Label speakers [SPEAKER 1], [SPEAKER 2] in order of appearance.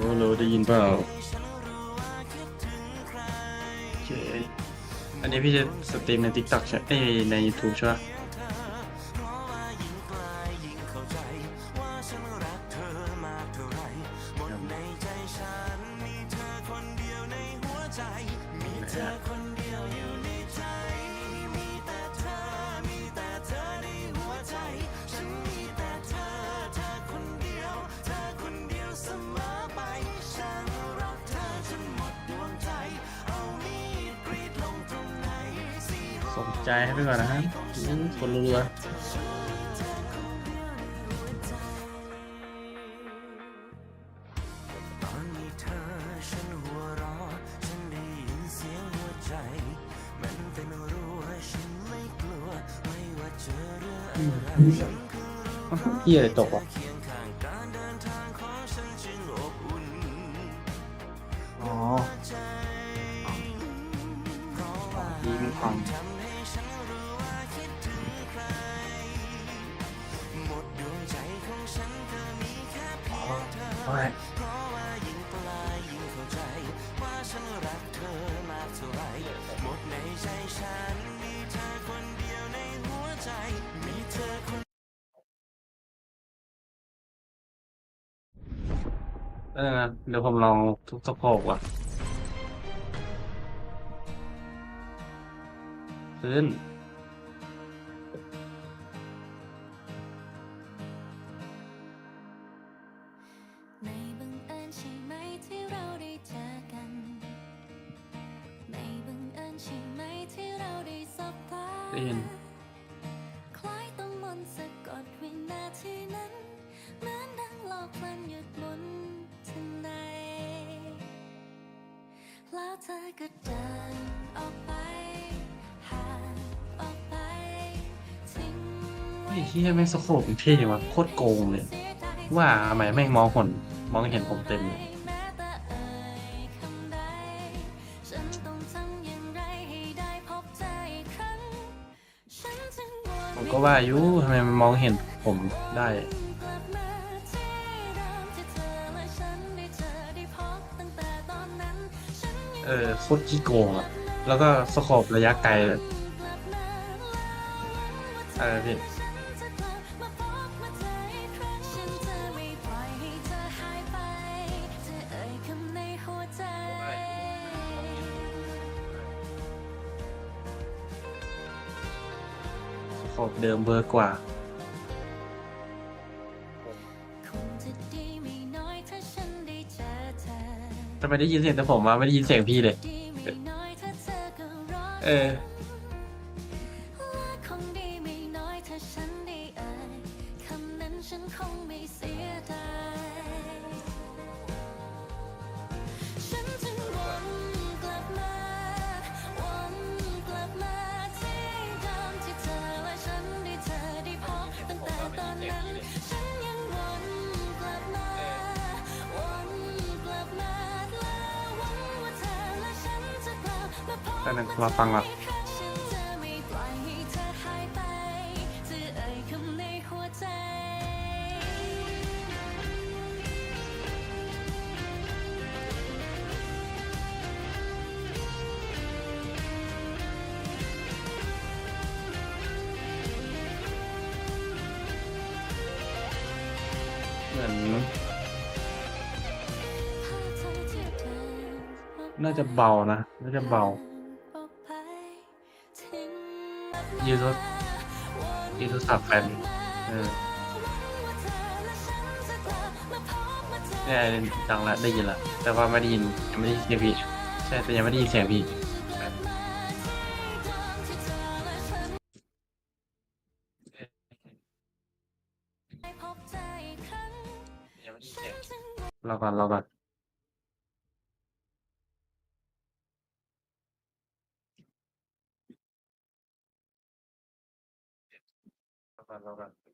[SPEAKER 1] รู้รู้ได้ยินเปล่าโอเคอันนี้พี่จะสตรีมใน TikTok ใช่เอ้ยใน YouTube ใช่ปะ ว่า
[SPEAKER 2] เจอเรื่องอะไรฉันรู้
[SPEAKER 1] ๆพี่อะไรตกวะ
[SPEAKER 2] เคียงข้างการเดินทางของฉันจึงอบอุ่น
[SPEAKER 3] อ๋อดีมีความ
[SPEAKER 2] ทำ เอ
[SPEAKER 1] อ
[SPEAKER 2] เพราะว่ายิ่งไกลยิ่งเข้าใจว่าฉันรักเธอมากเท่าไรหมดในใจฉันมีเธอเดียวในหัวใจมีเธอคน
[SPEAKER 1] เออเดี๋ยวผมลองทุกสะโพกว่ะ ขึ้น
[SPEAKER 4] ตา
[SPEAKER 1] ได้ยิน
[SPEAKER 4] คล้ายต้องมนต์สะกดวินาทีนั้นเหมือนดังโลกมันหยุดหมุนทันใดแล้วเธอก็เดินออกไปห่างออกไปทิ้ง
[SPEAKER 1] ไอ้เฮียแม่งสะโพกมันเท่จังวะโคตรโกงเลย ว่าทำไมแม่งมองหนมองเห็นผมเต็มเลย
[SPEAKER 4] ก็ว่า
[SPEAKER 1] อยูทำไมมันมองเห็นผมได้
[SPEAKER 4] เออ
[SPEAKER 1] โคตรขี้โกงอะแล้วก็สกอบระยะไกลเออพี่
[SPEAKER 4] ของเดิ
[SPEAKER 1] มเวอร์กว่า ทำไมได้ยินเสียงแต่ผมมาไม่ได้ยินเสียงพี่เลย
[SPEAKER 4] เออ คงดีไม่น้อยถ้าฉันได้เอ่ยคำนั้นฉันคงไม่เสีย มาพบแต่นั้น
[SPEAKER 1] รอฟังก่อน
[SPEAKER 4] ฉันจะไม่ปล่อยให้เหายไปจะเอ่ยคำในหัวใจ
[SPEAKER 1] เหมือน
[SPEAKER 4] ถ้าเธอที่เดิน
[SPEAKER 1] น่าจะเบานะ น่าจะเบา ยืดรถยืดโทรศัพท์แฟนเออเนี่ยดังละได้ยินละ แต่ว่าไม่ได้ยินยังไม่ได้ยินเสียงพี่ใช่แต่ยังไม่ได้ยินเสียงพี่
[SPEAKER 4] พบเธออีกครั้ง
[SPEAKER 1] ยังไม่ได้ยินเสี
[SPEAKER 4] ฉั
[SPEAKER 1] ยง
[SPEAKER 4] นจึง
[SPEAKER 1] รอก่อนรอก่อนรอก่อน รอก่อน